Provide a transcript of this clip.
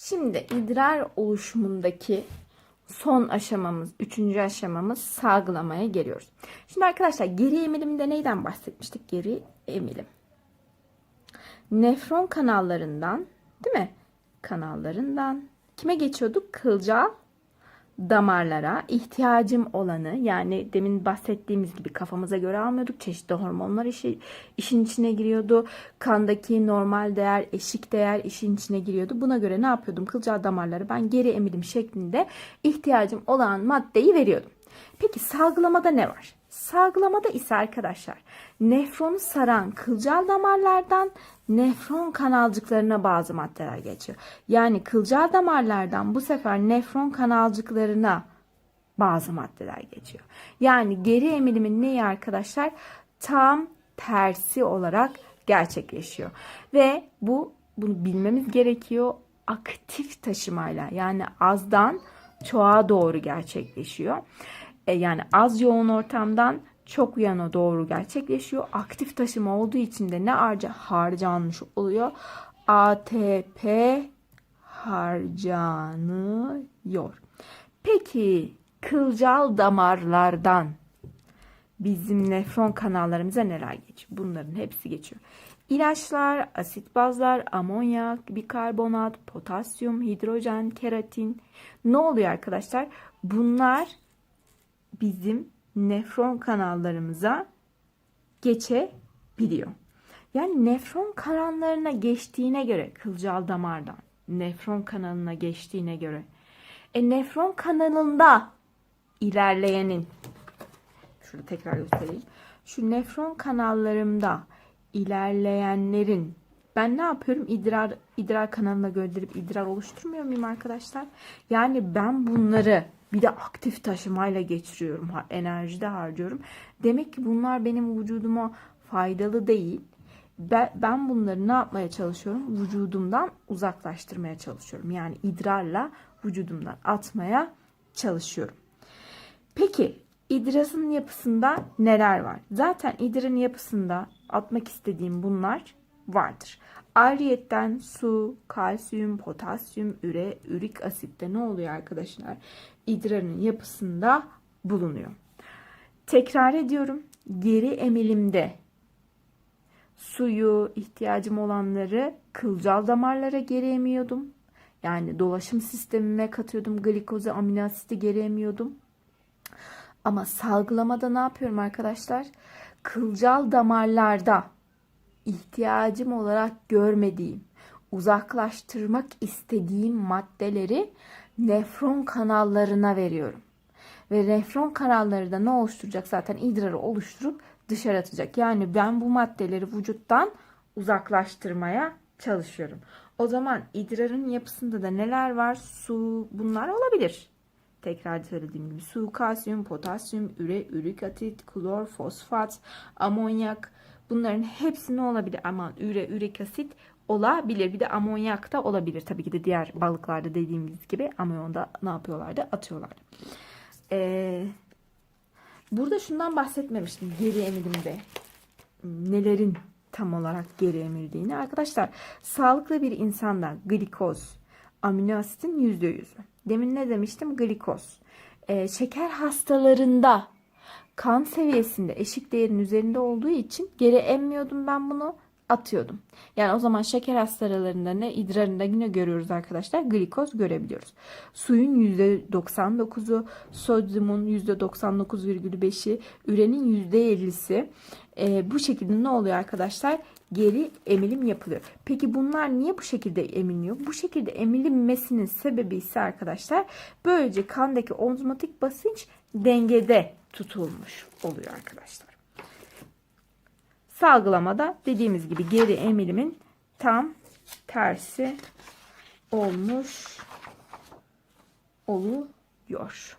Şimdi idrar oluşumundaki son aşamamız, üçüncü aşamamız salgılamaya geliyoruz. Şimdi arkadaşlar geri emilimde neyden bahsetmiştik? Geri emilim. Nefron kanallarından, değil mi? Kanallarından kime geçiyorduk? Kılcal damarlara ihtiyacım olanı yani demin bahsettiğimiz gibi kafamıza göre almıyorduk. Çeşitli hormonlar işi, işin içine giriyordu. Kandaki normal değer, eşik değer işin içine giriyordu. Buna göre ne yapıyordum? Kılcal damarlara ben geri emilim şeklinde ihtiyacım olan maddeyi veriyordum. Peki salgılamada ne var? Salgılamada ise arkadaşlar nefronu saran kılcal damarlardan nefron kanalcıklarına bazı maddeler geçiyor. Yani kılcal damarlardan bu sefer nefron kanalcıklarına bazı maddeler geçiyor. Yani geri emilimin neyi arkadaşlar? Tam tersi olarak gerçekleşiyor. Ve bu bunu bilmemiz gerekiyor. Aktif taşımayla yani azdan çoğa doğru gerçekleşiyor. E, yani az yoğun ortamdan çok yana doğru gerçekleşiyor. Aktif taşıma olduğu için de ne harca harcanmış oluyor? ATP harcanıyor. Peki kılcal damarlardan bizim nefron kanallarımıza neler geçiyor? Bunların hepsi geçiyor. İlaçlar, asit bazlar, amonyak, bikarbonat, potasyum, hidrojen, keratin. Ne oluyor arkadaşlar? Bunlar bizim nefron kanallarımıza geçebiliyor. Yani nefron kanallarına geçtiğine göre kılcal damardan nefron kanalına geçtiğine göre e nefron kanalında ilerleyenin şunu tekrar göstereyim. Şu nefron kanallarımda ilerleyenlerin ben ne yapıyorum? İdrar idrar kanalına gönderip idrar oluşturmuyor muyum arkadaşlar? Yani ben bunları bir de aktif taşımayla geçiriyorum. Enerji de harcıyorum. Demek ki bunlar benim vücuduma faydalı değil. Ben bunları ne yapmaya çalışıyorum? Vücudumdan uzaklaştırmaya çalışıyorum. Yani idrarla vücudumdan atmaya çalışıyorum. Peki idrasın yapısında neler var? Zaten idrarın yapısında atmak istediğim bunlar vardır. Ayrıyetten su, kalsiyum, potasyum, üre, ürik asitte ne oluyor arkadaşlar? İdrarın yapısında bulunuyor. Tekrar ediyorum. Geri emilimde suyu, ihtiyacım olanları kılcal damarlara geri emiyordum. Yani dolaşım sistemime katıyordum. Glikozu, amino asiti geri emiyordum. Ama salgılamada ne yapıyorum arkadaşlar? Kılcal damarlarda ihtiyacım olarak görmediğim, uzaklaştırmak istediğim maddeleri nefron kanallarına veriyorum. Ve nefron kanalları da ne oluşturacak? Zaten idrarı oluşturup dışarı atacak. Yani ben bu maddeleri vücuttan uzaklaştırmaya çalışıyorum. O zaman idrarın yapısında da neler var? Su bunlar olabilir. Tekrar söylediğim gibi su, kalsiyum, potasyum, üre, ürik asit, klor, fosfat, amonyak, Bunların hepsi ne olabilir? Aman üre, ürik asit olabilir. Bir de amonyak da olabilir. Tabii ki de diğer balıklarda dediğimiz gibi amonyonda ne yapıyorlardı? Atıyorlardı. Ee, burada şundan bahsetmemiştim. Geri emilimde nelerin tam olarak geri emildiğini. Arkadaşlar sağlıklı bir insanda glikoz, amino asitin %100'ü. Demin ne demiştim? Glikoz. Ee, şeker hastalarında kan seviyesinde eşik değerin üzerinde olduğu için geri emmiyordum ben bunu atıyordum. Yani o zaman şeker hastalarında ne idrarında yine görüyoruz arkadaşlar glikoz görebiliyoruz. Suyun %99'u, sodyumun %99,5'i, ürenin %50'si e, bu şekilde ne oluyor arkadaşlar? Geri emilim yapılıyor. Peki bunlar niye bu şekilde emiliyor? Bu şekilde emilinmesinin sebebi ise arkadaşlar böylece kandaki ozmotik basınç dengede tutulmuş oluyor arkadaşlar. Salgılamada dediğimiz gibi geri emilimin tam tersi olmuş oluyor.